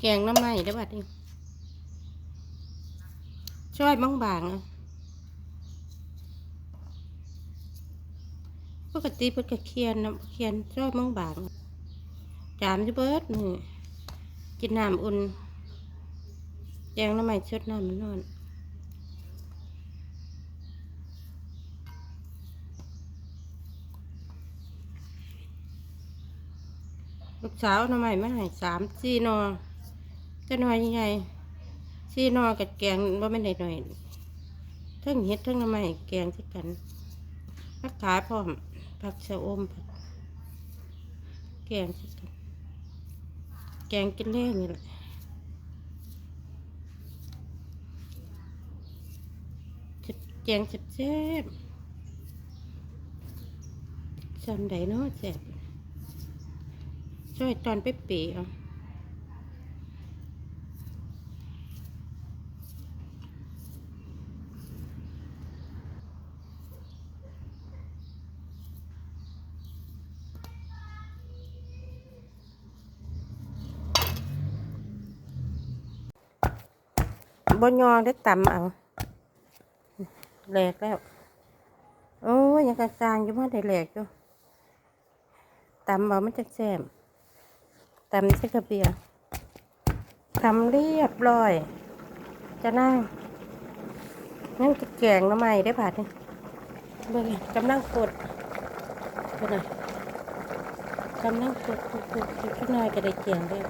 แกงน้ำไหม้ได้บัดนี้ช่วยบางบางอาปกติเพิ่นก็เคียนนะเคียนช่วยบางบางจามจะเบิดนี่กินน้ำอุ่นแกงน้ำไหม้ชดน้ำมันนอนลูกสาวทำไมไม่ให้สามสี่นอ จะหน่อยยังไงสี่นอกับแกงว่าไม่ได้หน่อยเทั้งเห็ดเทั้งทำไมแกงที่กันผักขาพร้อมผักชะอมผักแกงที่กันแกงกินเล่นี่แหละจะแกงเจ็บจำได้เนาะเจ็บช่วยตอนเป๊ะๆเอา บนยองได้ตำเอาแหลกแล้ว โอ้ยยังกระจางอยู่มาได้แหลกอยู่ตำเอามันจะแซ่บตำใส่กระเบียร์ทำเรียบร้อย จะนั่งนั่งแกงน้ำใหม่ได้ผ่านี่เบิ่งกำลังกดเบิ่งน่ะกำลังกดกดกดกดขึ้นหน่อยก็ได้แกงได้ว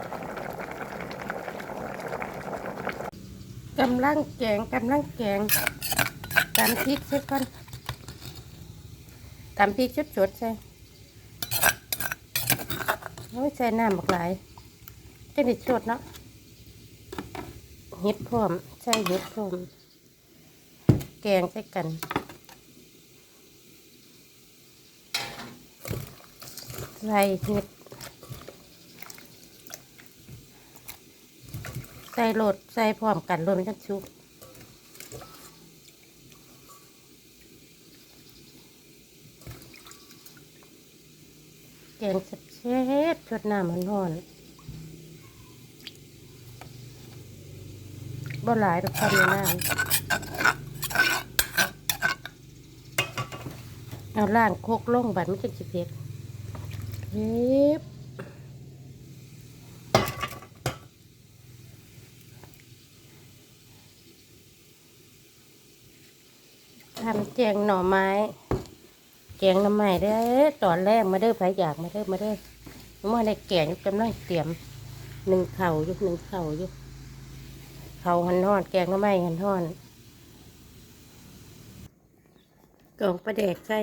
กำลังแกงกำลังแกงตำพริกใส่ก่อนตำพริกชุดๆใส่โอ้ยใส่น้ำบักหลายจะได้สดเนาะเห็ดพร้อมใส่เห็ดพร้อมแกงใส่กันใส่เห็ด ใส่โหลดใส่พร้อมกันรวมทั้งชุบแกงเช็ดชดน้ำมันร้อนบ่หลายดอกคำในน้ำเอาล่างโคกลงบัดไม่กินสิเพ็ดเฮ็บ ทำแจงหน่อไม้แกงน้ำใหม่ได้ตอนแรกมาเด้อไผอยากมาเด้อมาเด้อมาได้แกงกำลังเตรียมหนึ่งเข่ายู่หนึ่งเข่ายู่เข่าหันทอดแกงน้ำใหม่หันทอดกล่องปลาแดกใส่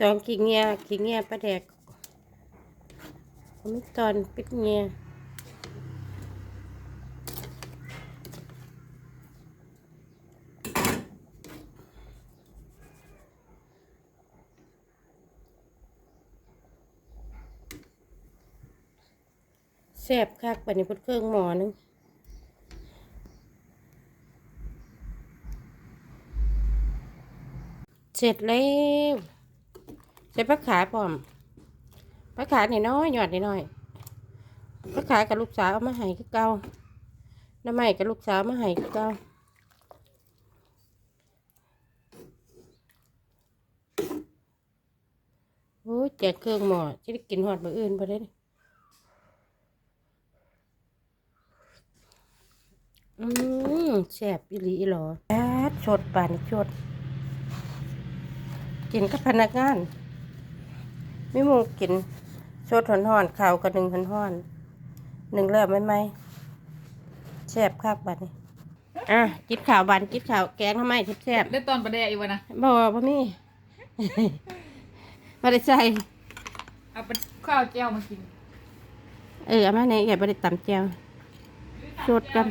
ตอนขี้เงียขี้เงียปลาแดกไม่ตอนปิดเงีย แซ่บคักปันนี้พุดเครื่องหมอนึงเสร็จแล้วใส่ผักขาพร้อมผักขาหน่อยน้อยหยอดหน่อยผักขากับลูกสาวเอามาให้คือเก่าน้ำใหม่กับลูกสาวมาให้คือเก่าโอ้แจกเครื่องหมอจะได้กินหอดมืออื่นพอได้ อืมแซ่บอีหลีอีหลอแอดชดป่านนี้ชด กินกับพนักงานไม่มูกินชดหอนหอนๆข่าวกับหนึ่งหอนหอนๆหนึ่งแล้วไหมไหมแซ่บคักบัดนี้อะกินข่าวบันกินข่าวแกงทำไมทิบแซ่บได้ตอนประเดี๋ยวอีกวะนะบ่พ่มีมาได้ใส่ เอาเป็นข้าวเจียวมากิน เออเอามาในอย่าไปได้ตำแจว ชดกัน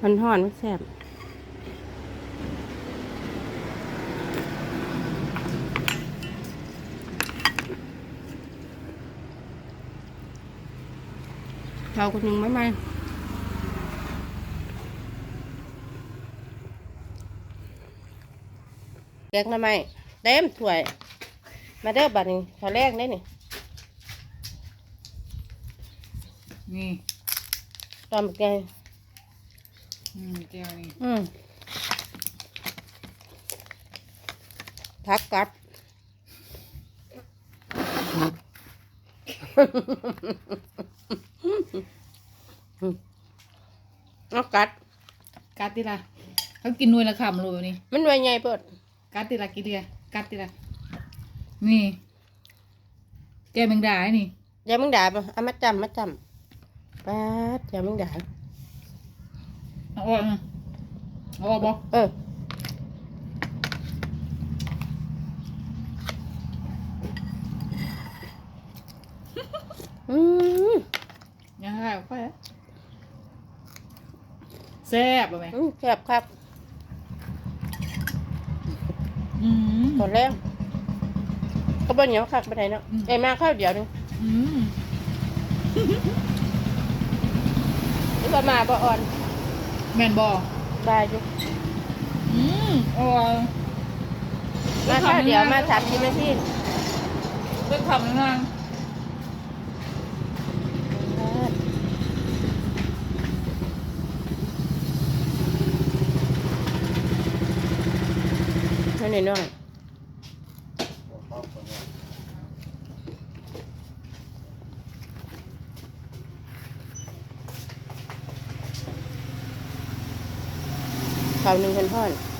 หอนหอนๆไม่แซ่บเราคนหนึ่งไม่ไหมแกงทำไมเต็มถ้วย มาเด้อบัดนี้ขอแรกได้นี่นี่ ตอนแกงอืมเจียวนี่อืมพักกัดเอากัด กัดติละเขากินหน่วยละคำเลยนี่มันไว้ไงเปิดกัดติละกินเดียกัดติละนี่ แกแมงดาไอ้นี่อย่ามึงด่าปะเอามาจำมาจำ ป๊าดอย่ามึงด่าเอาออกมาเอาออกบอกเอออืมยังไงเอาไปอะแซ่บเอาไหมอืมแซ่บครับอืมตอนแรกก็บ่เหนียวคักไปไหนเนาะอืมเอ้ยมาข้าวเดียวหนึงอืม นี่ก็มาบ่อ่อนแมนบอได้อยู่อืมอร่อยมาข้าวเดี๋ยวมาสามสิบนาทีเป็นคำนางนั่นนี่น้อง ข้าวหนึ่งพันพ่อนแ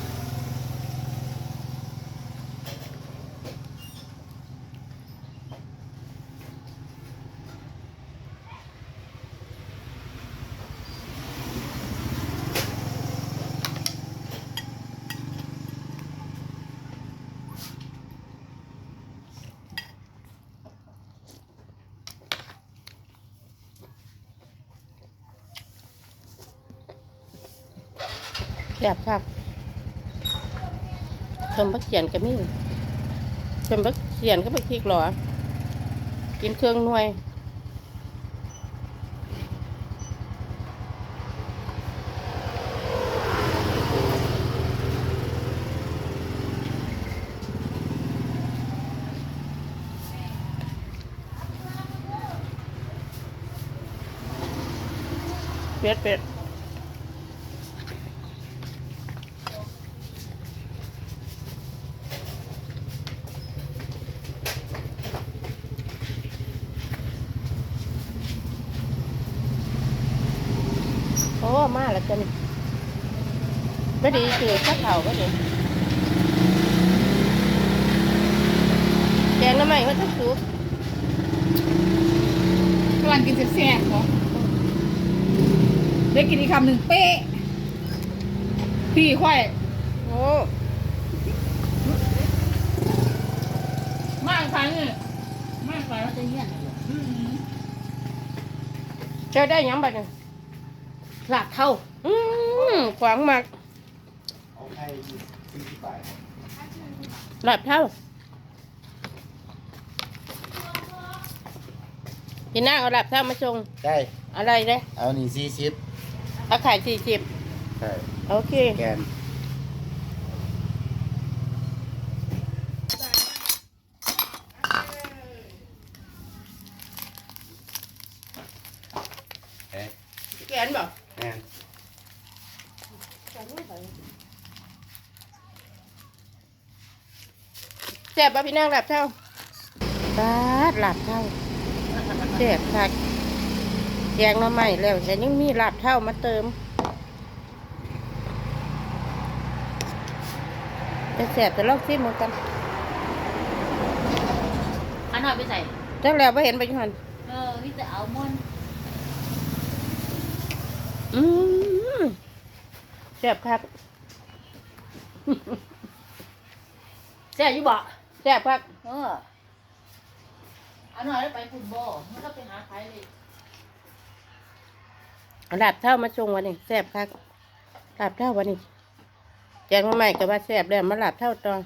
ซ่บครับชมพักเขียนก็มีชมพักเขียนก็ไปพริกหรอกินเครื่องหน่วยเป็ดเป็ด มาแล้วจ้ะนี่ไม่ดีคือสักเข่าก็ดีแกงน้ำใหม่เขาจะสูบกำลังกินแซ่บๆเหรอได้กินอีกคำหนึ่งเป๊ะ พี่ค่อย โอ้มากครั้งเนี่ยมากครั้งจะเงี้ยนอืมเจ้าได้หยังบัดเนี่ย หลับเข้า อืมขวางมากเอาให้สี่สิบบาทหลับเท่าพี่นางเอาหลับเท่ามาส่งได้ อะไรเนี่ยเอานี่สี่สิบเอาขายสี่สิบใช่โอเค แกน เอ๊ะ แกนบอก แอน แซ่บป่ะพี่นางหลับเท่าบาดหลับเท่าแซ่บคักแกงมาใหม่แล้วแต่ยังมีหลับเท่ามาเติมจะแซ่บจะลองซิมเหมือนกันอันหน่อยไปใส่จังแล้วไ่เห็นไปยังหันเออนี่จะเอามอนอืมแซ่บคักแซ่บอยู่บ่ แซ่บคักเอออันหน่อยแล้วไปฝุ่นบ่มันก็ไปหาใครเลยเอาหลับเท่ามาชงวันนี้แซ่บคักหลับเท่าวันนี้แกงมาใหม่ก็ว่าแซ่บแล้วมาหลับเท่าตอน